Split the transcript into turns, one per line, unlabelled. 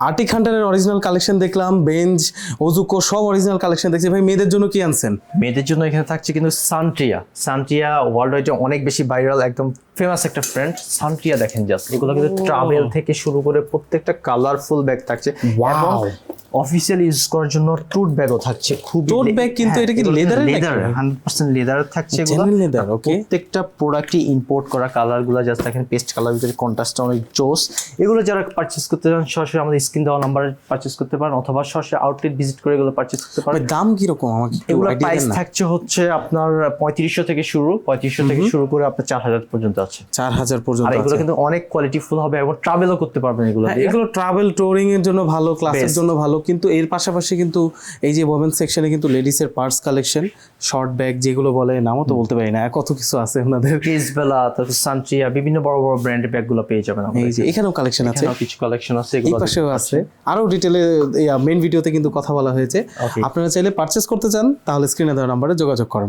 Arctic হান্টারের original collection দেখলাম বেঞ্চ ওজুকো সব অরিজিনাল কালেকশন দেখছি। ভাই মেয়েদের জন্য কি আনছেন?
মেয়েদের জন্য এখানে থাকছে কিন্তু সান্ট্রিয়া সান্ট্রিয়া ওয়ার্ল্ড ওয়াইডে অনেক বেশি ভাইরাল একদম ফেমাস একটা ফ্রেন্ড সান্ট্রিয়া দেখেন জাস্ট এগুলো কিন্তু ট্রাভেল থেকে শুরু করে প্রত্যেকটা কালারফুল ব্যাগ থাকছে। অফিসিয়াল ইউজ করার জন্য টুট ব্যাগও থাকছে খুব
Tote bag কিন্তু এটা কি
লেদার? হান্ড্রেড পার্সেন্ট লেদার থাকছে এগুলো।
Leather, okay.
প্রত্যেকটা প্রোডাক্টই ইম্পোর্ট করা কালারগুলো জাস্ট দেখেন পেস্ট কালার ভিতরে কন্ট্রাস্টটা অনেক জোস। এগুলো যারা পারচেস করতে চান সরাসরি আমাদের স্ক্রিন দেওয়া নাম্বারে পারচেস করতে পারেন অথবা সরাসরি আউটলেট ভিজিট করে এগুলো পারচেস করতে পারেন।
দাম কীরকম আমাকে
এগুলো প্রাইস থাকছে হচ্ছে আপনার পঁয়ত্রিশশো থেকে শুরু পঁয়ত্রিশশো থেকে শুরু করে আপনার চার হাজার পর্যন্ত আছে।
চার হাজার পর্যন্ত
আর এগুলো কিন্তু অনেক কোয়ালিটি ফুল হবে এবং ট্রাভেলও করতে পারবেন এগুলো
হ্যাঁ, এগুলো ট্রাভেল ট্যুরিং এর জন্য ভালো ক্লাসের জন্য ভালো কিন্তু এর পাশাপাশি কিন্তু এই যে ওমেন সেকশনে কিন্তু লেডিস এর পার্টস কালেকশন শর্ট ব্যাগ যেগুলো বলে নামও তো বলতে পারি না কত কিছু আছে আপনাদের
ক্রিসবেলা তারপর সানচিয়া বিভিন্ন বড় বড় ব্র্যান্ডের ব্যাগগুলো পেয়ে যাবেন
এই যে এখানেও কালেকশন আছে।
কিছু কালেকশন আছে
এই
এগুলো
পাশেও আছে। আরও ডিটেলে মেইন ভিডিওতে কিন্তু কথা বলা হয়েছে। আপনারা চাইলে পারচেস করতে চান তাহলে স্ক্রিনে দেওয়া নাম্বারে যোগাযোগ করেন।